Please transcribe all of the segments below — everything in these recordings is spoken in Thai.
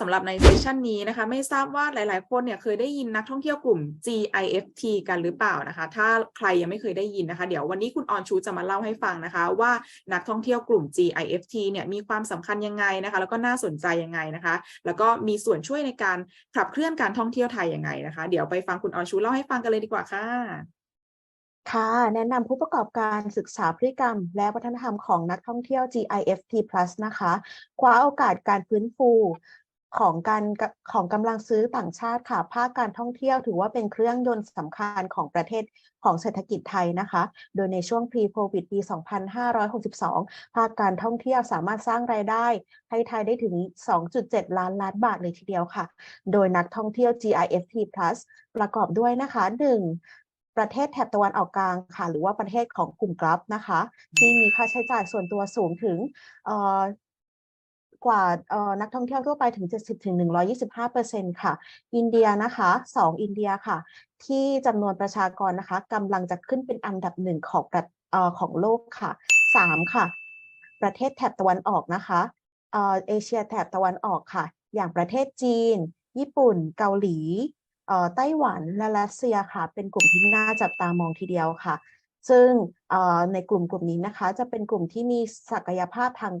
สำหรับในเซสชันนี้นะคะ ไม่ทราบว่าหลาย ๆ คนเนี่ยเคยได้ยินนักท่องเที่ยวกลุ่ม GIFT กันหรือเปล่านะคะ ถ้าใครยังไม่เคยได้ยินนะคะ เดี๋ยววันนี้คุณออนชูจะมาเล่าให้ฟังนะคะ ว่านักท่องเที่ยวกลุ่ม GIFT เนี่ยมีความสำคัญยังไงนะคะ แล้วก็น่าสนใจยังไงนะคะ แล้วก็มีส่วนช่วยในการขับเคลื่อนการท่องเที่ยวไทยยังไงนะคะ เดี๋ยวไปฟังคุณออนชูเล่าให้ฟังกันเลยดีกว่าค่ะค่ะแนะนำผู้ประกอบการศึกษาพฤติกรรม และวัฒนธรรมของนักท่องเที่ยว GIFT Plus นะคะ คว้าโอกาสการฟื้นฟู ของการของกำลังซื้อต่างชาติค่ะ ภาคการท่องเที่ยวถือว่าเป็นเครื่องยนต์สำคัญของประเทศของเศรษฐกิจไทยนะคะ โดยในช่วง pre-covid ปี 2562 ภาคการท่องเที่ยวสามารถสร้างรายได้ให้ไทยได้ถึง 2.7 ล้านล้านบาทเลยทีเดียวค่ะ โดยนักท่องเที่ยว GIFT Plus ประกอบด้วยนะคะ 1. ประเทศแถบตะวันออกกลางค่ะ หรือว่าประเทศของกลุ่มกราฟนะคะ ที่มีค่าใช้จ่ายส่วนตัวสูงถึง กว่านักท่องเที่ยวทั่วไปถึง 70ถึง125%ค่ะ อินเดียนะคะ 2 อินเดียค่ะ ที่จำนวนประชากรนะคะกำลังจะขึ้นเป็นอันดับหนึ่งของระเอ่อของโลกค่ะ 3 ค่ะ ประเทศแถบตะวันออกนะคะเออเอเชียแถบตะวันออกค่ะ อย่างประเทศจีน ญี่ปุ่น เกาหลีไต้หวันและรัสเซียค่ะ เป็นกลุ่มที่น่าจับตามองทีเดียวค่ะ ซึ่งในกลุ่มกลุ่มนี้นะคะจะเป็นกลุ่มที่มีศักยภาพทาง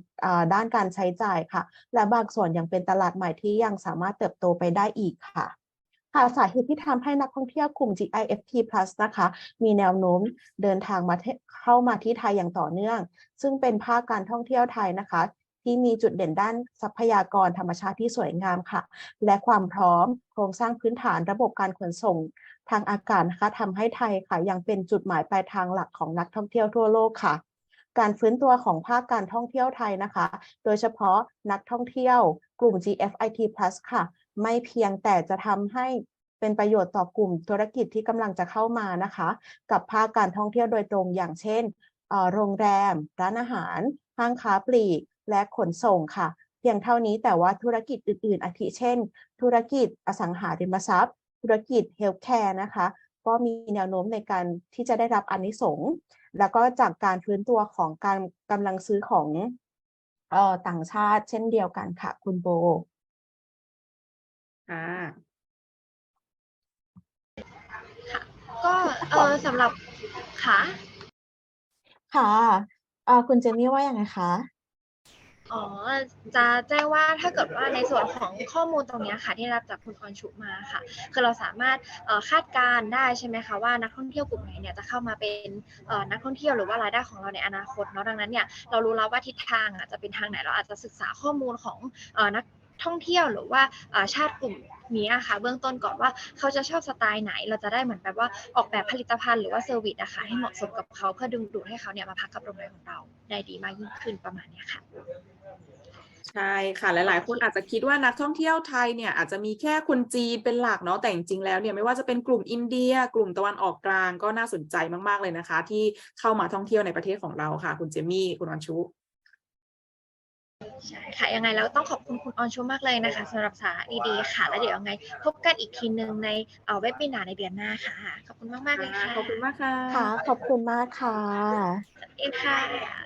ด้านการใช้จ่ายค่ะ และบางส่วนยังเป็นตลาดใหม่ที่ยังสามารถเติบโตไปได้อีกค่ะค่ะสาเหตุที่ทำให้นักท่องเที่ยวกลุ่ม GIFT Plus นะคะ มีแนวโน้มเดินทางมาเข้ามาที่ไทยอย่างต่อเนื่อง ซึ่งเป็นภาคการท่องเที่ยวไทยนะคะ ที่มีจุดเด่นด้านทรัพยากรธรรมชาติที่สวยงามค่ะ และความพร้อมโครงสร้างพื้นฐานระบบการขนส่งทางอากาศนะคะทำให้ไทยค่ะยังเป็นจุดหมายปลายทางหลักของนักท่องเที่ยวทั่วโลกค่ะ การฟื้นตัวของภาคการท่องเที่ยวไทยนะคะ โดยเฉพาะนักท่องเที่ยวกลุ่ม GFIT Plus ค่ะ ไม่เพียงแต่จะทำให้เป็นประโยชน์ต่อกลุ่มธุรกิจที่กำลังจะเข้ามานะคะ กับภาคการท่องเที่ยวโดยตรงอย่างเช่นโรงแรม ร้านอาหาร ห้างค้าปลีก และขนส่งค่ะ เพียงเท่านี้แต่ว่าธุรกิจอื่น ๆ อาทิเช่น ธุรกิจอสังหาริมทรัพย์ ธุรกิจเฮลท์แคร์นะคะ ก็มีแนวโน้มในการที่จะได้รับอานิสงส์แล้วก็จากการฟื้นตัวของการกำลังซื้อของเอ่อต่างชาติเช่นเดียวกันค่ะ คุณโบค่ะก็เออสำหรับค่ะค่ะเอ่อคุณเจมี่ว่ายังไงคะ อ๋อ จะแจ้งว่าถ้าเกิดว่าในส่วนของข้อมูลตรงนี้ค่ะ ที่รับจากคุณออนชุมาค่ะ คือเราสามารถคาดการณ์ได้ใช่ไหมคะว่านักท่องเที่ยวกลุ่มไหนเนี่ยจะเข้ามาเป็นนักท่องเที่ยวหรือว่ารายได้ของเราในอนาคตเนาะดังนั้นเนี่ยเรารู้แล้วว่าทิศทางอะจะเป็นทางไหนเราอาจจะศึกษาข้อมูลของนัก ท่องเที่ยวหรือว่าชาติกลุ่มนี้ค่ะเบื้องต้นก่อนว่าเขาจะชอบสไตล์ไหน เราจะได้เหมือนแบบว่าออกแบบผลิตภัณฑ์หรือว่าเซอร์วิสนะคะให้เหมาะสมกับเขาเพื่อดึงดูดให้เขาเนี่ยมาพักกับโรงแรมของเราได้ดีมากยิ่งขึ้นประมาณนี้ค่ะใช่ค่ะหลาย ๆ คนอาจจะคิดว่านักท่องเที่ยวไทยเนี่ยอาจจะมีแค่คนจีนเป็นหลักเนาะแต่จริงๆแล้วเนี่ยไม่ว่าจะเป็นกลุ่มอินเดีย กลุ่มตะวันออกกลางก็น่าสนใจมาก ๆ เลยนะคะ ที่เข้ามาท่องเที่ยวในประเทศของเราค่ะ คุณเจมี่คุณวันชุ ใช่ค่ะ ยังไงแล้วต้องขอบคุณคุณออนชูมากเลยนะคะสำหรับสาระดีๆค่ะ แล้วเดี๋ยวยังไงพบกันอีกทีหนึ่งในเอ่อเว็บบินาในเดือนหน้าค่ะ ขอบคุณมากๆเลยค่ะขอบคุณมากค่ะ ค่ะ ขอบคุณมากค่ะสวัสดีค่ะ